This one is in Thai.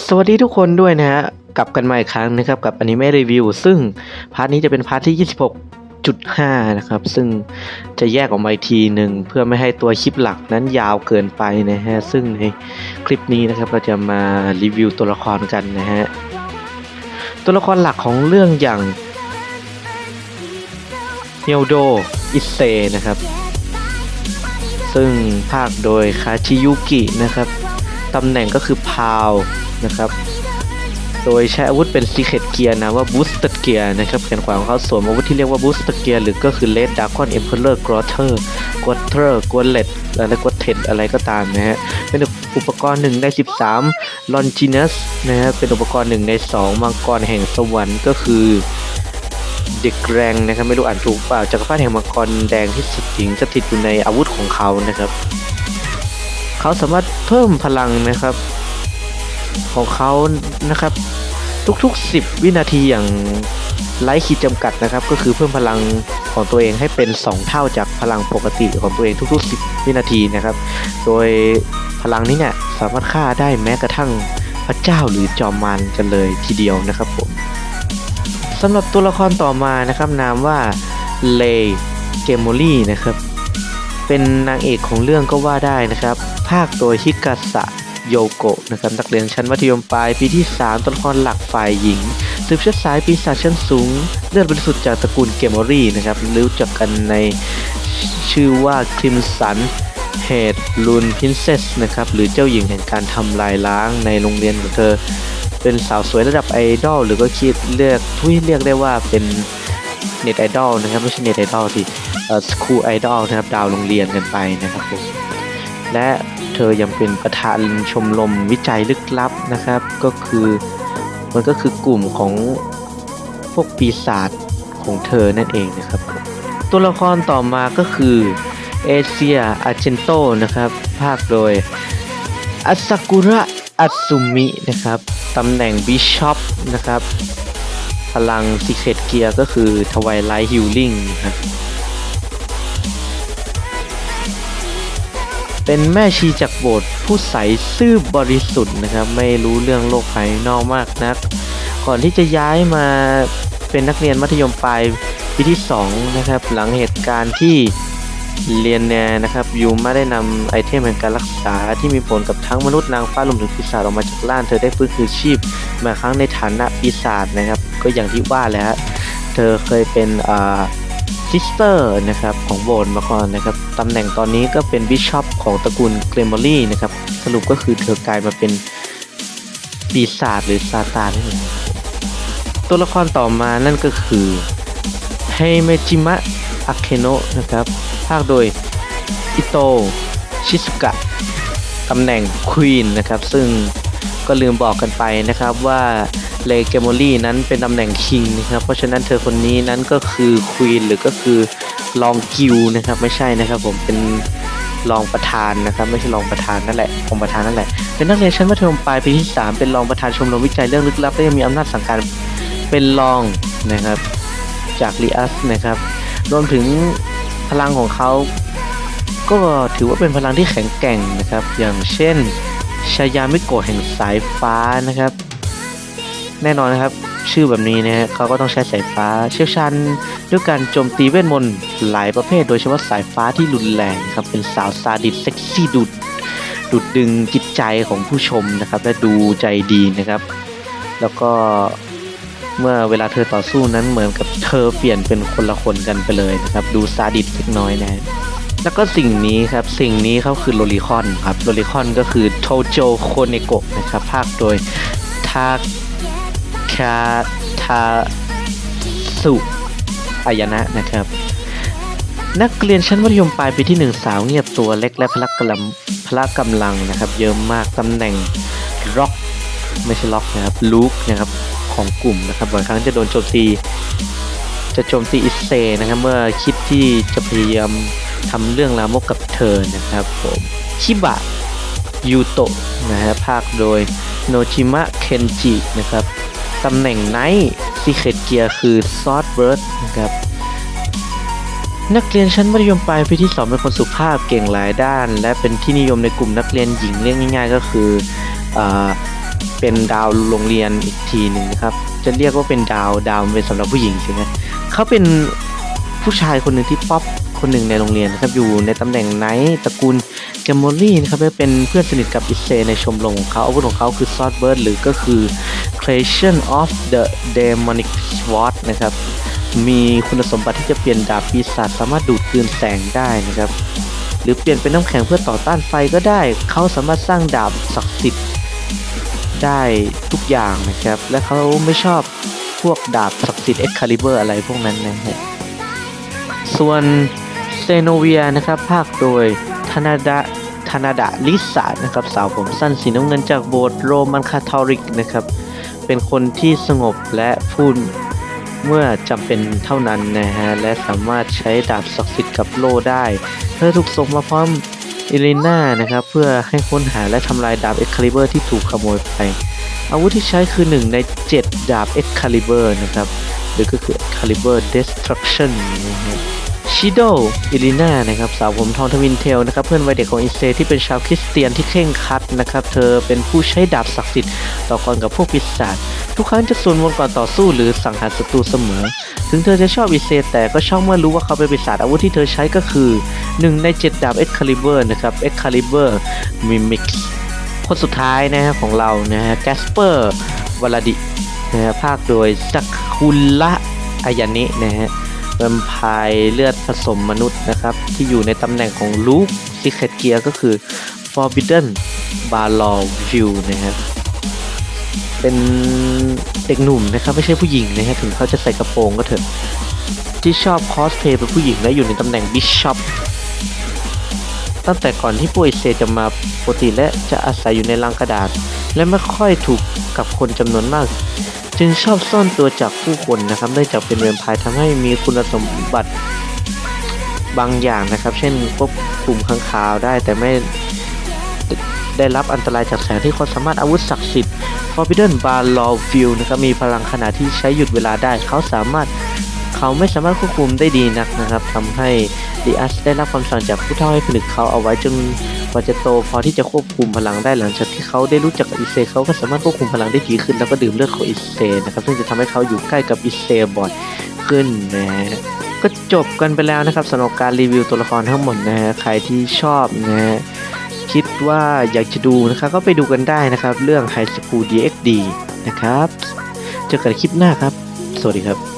สวัสดีทุกคนด้วยนะฮะกลับกันมาอีกครั้งนะครับกับอนิเมะรีวิวซึ่งพาร์ทนี้จะเป็นพาร์ทที่ 26.5 นะครับ ซึ่งจะแยกออกมาอีกทีหนึ่งเพื่อไม่ให้ตัวคลิปหลักนั้นยาวเกินไปนะฮะ ซึ่งในคลิปนี้นะครับเราจะมารีวิวตัวละครกันนะฮะ ตัวละครหลักของเรื่องอย่างเฮียวโดอิเซนะครับ ซึ่งภาคโดยคาชิยุกินะครับ ตำแหน่งก็คือพาวนะครับ โดยใช้อาวุธเป็น Secret Gear นะว่า Boosted Gear นะครับแขนขวาของเขาสวมอาวุธที่เรียกว่า Boosted Gear หรือก็คือ Red Dragon Emperor Grotter Grotter g a u n t l e t อะไร g a u n t l e t อะไรก็ตามนะฮะเป็นอุปกรณ์1ใน 13 Longinus นะฮะเป็นอุปกรณ์1ใน 2 มังกรแห่งสวรรค์ก็คือเด็กแรงนะครับไม่รู้อ่านถูกเปล่าจักรพรรดิแห่งมังกรแดงที่สิงสถิตอยู่ในอาวุธของเขานะครับ เขาสามารถเพิ่มพลังนะครับ ของเขานะครับ ทุกๆ 10 วินาทีอย่างไร้ขีดจำกัดนะครับ ก็คือเพิ่มพลังของตัวเองให้เป็น 2 เท่าจากพลังปกติของตัวเองทุก ๆ 10 วินาทีนะครับ โดยพลังนี้เนี่ยสามารถฆ่าได้แม้กระทั่งพระเจ้าหรือจอมมารกันเลยทีเดียวนะครับผมสำหรับตัวละครต่อมานะครับนามว่าเลเกมโมลี่นะครับ เป็นนางเอกของเรื่องก็ว่าได้นะครับาคโดยฮิกาสะโยโกะนะครับนักเรียนชั้นมัธยมปลายปีที่ 3ตัวละครหลักฝ่ายหญิงสืบเชื้อสายปีศาจชั้นสูง เลือดบริสุทธิ์จากตระกูลเกมอรี่นะครับรู้จักกันในชื่อว่าคริมสันเฮดลูนพินเซสนะครับหรือเจ้าหญิงแห่งการทำลายล้างในโรงเรียนของเธอ เป็นสาวสวยระดับไอดอลหรือก็คิดเรียกทุยเรียกได้ว่าเป็นเน็ตไอดอลนะครับไม่ใช่เน็ตไอดอลสิสคูลไอดอลนะครับดาวโรงเรียนกันไปนะครับผม และเธอยังเป็นประธานชมรมวิจัยลึกลับนะครับ ก็คือมันก็คือกลุ่มของพวกปีศาจของเธอนั่นเองนะครับ ตัวละครต่อมาก็คือเอเชียอาเจนโตนะครับ ภาคโดยอัซากุระอัสุมินะครับตำแหน่งบิชอปนะครับ พลัง Secret Gear ก็คือ Twilight Healing ครับ เป็นแม่ชีจากโบสถ์ผู้ใสซื่อบริสุทธิ์นะครับ ไม่รู้เรื่องโลกภายนอกมากนัก ก่อนที่จะย้ายมาเป็นนักเรียนมัธยมปลายปีที่ 2 นะครับ หลังเหตุการณ์ที่เรียนแนนะครับยูมาได้นำไอเทมแห่งการรักษาที่มีผลกับทั้งมนุษย์นางฟ้ารวมถึงปีศาจออกมาจากล่างเธอได้ฟื้นคืนชีพมาครั้งในฐานะปีศาจนะครับ ก็อย่างที่ว่าแล้วเธอเคยเป็นอ่า ซิสเตอร์นะครับของโบสถ์มาก่อนนะครับตำแหน่งตอนนี้ก็เป็นบิชอปของตระกูลเกรมอรี่นะครับสรุปก็คือเธอกลายมาเป็นปีศาจหรือซาตานนั่นเองตัวละครต่อมานั่นก็คือเฮเมจิมะอาเคโนะนะครับภาคโดยอิโตชิสกะตำแหน่งควีนนะครับซึ่งก็ลืมบอกกันไปนะครับว่า เลเกมอรี่นั้นเป็นตำแหน่งคิงนะครับ เพราะฉะนั้นเธอคนนี้นั้นก็คือควีนหรือก็คือรองกิวนะครับ ไม่ใช่นะครับ ผมเป็นรองประธานนะครับ ไม่ใช่รองประธานนั่นแหละรองประธานนั่นแหละ เป็นนักเรียนชั้นมัธยมปลายปีที่ 3 เป็นรองประธานชมรมวิจัยเรื่องลึกลับและยังมีอำนาจสั่งการเป็นรองนะครับ จากลีอัสนะครับ รวมถึงพลังของเขาก็ถือว่าเป็นพลังที่แข็งแกร่งนะครับ อย่างเช่นชายามิโกะแห่งสายฟ้านะครับ แน่นอนนะครับ ชื่อแบบนี้นะฮะเขาก็ต้องใช้สายฟ้าเชี่ยวชาญด้วยการโจมตีเวทมนต์หลายประเภท โดยเฉพาะสายฟ้าที่รุนแรงครับเป็นสาวซาดิสเซ็กซี่ดุดดุดดึงจิตใจของผู้ชมนะครับ และดูใจดีนะครับ แล้วก็เมื่อเวลาเธอต่อสู้นั้นเหมือนกับเธอเปลี่ยนเป็นคนละคนกันไปเลยนะครับ ดูซาดิสเล็กน้อยนะแล้วก็สิ่งนี้ครับ สิ่งนี้เขาคือโลลิคอนครับโลลิคอนก็คือโทโจโคเนโกะนะครับ ภาคโดยทา คาทาสุอายนะนะครับ นักเรียนชั้นมัธยมปลายปีที่หนึ่งสาวเงียบตัวเล็กและพละกำลังพละกำลังนะครับ เยอะมากตำแหน่งล็อกไม่ใช่ล็อกนะครับลูกนะครับของกลุ่มนะครับบ่อยครั้งจะโดนโจมตี จะโจมตีอิเซนะครับ เมื่อคิดที่จะพยายามทำเรื่องลามกกับเธอนะครับผมคิบะยูโตะนะฮะภาคโดยโนชิมะเคนจินะครับ ตำแหน่งไนท์ซีเคดเกียร์คือซอสเบิร์ดนะครับนักเรียนชั้นมัธยมปลายปีที่ 2 เป็นคนสุภาพเก่งหลายด้าน และเป็นที่นิยมในกลุ่มนักเรียนหญิงเรียกง่าย ๆ ก็คืออเป็นดาวโรงเรียนอีกทีหนึ่งนะครับจะเรียกว่าเป็นดาวดาวเป็นสำหรับผู้หญิงใช่ไหมเขาเป็นผู้ชายคนหนึ่งที่ป๊อปคนหนึ่งในโรงเรียนนะครับอยู่ในตำแหน่งไนท์ตระกูลแกมโมลี่นะครับและเป็นเพื่อนสนิทกับอิเซในชมรมของเขาอาวุธของเขาคือซอ r เบิร์ดหรือก็คือ Creation of the Demonic Sword นะครับ มีคุณสมบัติที่จะเปลี่ยนดาบปีศาจสามารถดูดกลืนแสงได้นะครับ หรือเปลี่ยนเป็นน้ำแข็งเพื่อต่อต้านไฟก็ได้ เขาสามารถสร้างดาบศักดิ์สิทธิ์ได้ทุกอย่างนะครับ และเขาไม่ชอบพวกดาบศักดิ์สิทธิ์เอ็กคาลิเบอร์อะไรพวกนั้นนะฮะส่วนเซโนเวียนะครับ ภาคโดยธนาดะธนาดะลิสานะครับ สาวผมสั้นสีน้ำเงินจากโบสถ์โรมันคาทอลิกนะครับ เป็นคนที่สงบและพูดเมื่อจำเป็นเท่านั้นนะฮะ และสามารถใช้ดาบศักดิ์สิทธิ์กับโล่ได้ เธอถูกส่งมาพร้อมอิลิน่านะครับ เพื่อให้ค้นหาและทำลายดาบเอ็กคาลิเบอร์ที่ถูกขโมยไป อาวุธที่ใช้คือหนึ่งใน 7 ดาบเอ็กคาลิเบอร์นะครับ หรือก็คือ Excalibur Destruction นะฮะ ชิโดอิลิน่านะครับสาวผมทองทวินเทลนะครับเพื่อนวัยเด็กของอิเซที่เป็นชาวคริสเตียนที่เคร่งครัดนะครับเธอเป็นผู้ใช้ดาบศักดิ์สิทธิ์ต่อกรกับพวกปีศาจทุกครั้งจะสวดมนต์ก่อนต่อสู้หรือสังหารศัตรูเสมอ ถึงเธอจะชอบอิเซแต่ก็ช็อกเมื่อรู้ว่าเขาเป็นปีศาจอาวุธที่เธอใช้ก็คือหนึ่งใน 7 ดาบ Excalibur นะครับ Excalibur Mimic คนสุดท้ายนะฮะของเรานะฮะแกสเปอร์วลาดินะฮะภาคโดยซักคุละอายานินะฮะ วมไพร์เลือดผสมมนุษย์นะครับ ที่อยู่ในตำแหน่งของลูกซิเคตเกียก็คือ Forbidden b a l o View นะฮะเป็นเด็กหนุ่มนะครับไม่ใช่ผู้หญิงนะฮะถึงเขาจะใส่กระโปรงก็เถอะที่ชอบคอสเพลย์เป็นผู้หญิงและอยู่ในตำแหน่งบิชอปตั้งแต่ก่อนที่พวกอิเซจะมาปกติและจะอาศัยอยู่ในลังกระดาษ และไม่ค่อยถูกกับคนจำนวนมาก จึงชอบซ่อนตัวจากผู้คนนะครับได้จากเป็นแวมไพร์ทำให้มีคุณสมบัติบางอย่างนะครับ เช่นควบคุมข้างคาวได้แต่ไม่ได้รับอันตรายจากแสงที่เขาสามารถอาวุธศักดิ์สิทธิ์ Forbidden Bar Law View นะครับมีพลังขณะที่ใช้หยุดเวลาได้ เขาสามารถ เขาไม่สามารถควบคุมได้ดีนักนะครับทำให้ดีอัสได้รับคำสั่งจากผู้เฒ่าให้ผลึกเขาเอาไว้จนกว่าจะโตพอที่จะควบคุมพลังได้หลังจากที่เขาได้รู้จักอิเซเขาก็สามารถควบคุมพลังได้ดีขึ้น แล้วก็ดื่มเลือดของอิเซนะครับซึ่งจะทำให้เขาอยู่ใกล้กับอิเซบ่อยขึ้นนะฮะก็จบกันไปแล้วนะครับสำหรับการรีวิวตัวละครทั้งหมดนะฮะใครที่ชอบนะฮะคิดว่าอยากจะดูนะครับก็ไปดูกันได้นะครับ เรื่อง High School DxD นะครับ เจอกันคลิปหน้าครับ สวัสดีครับ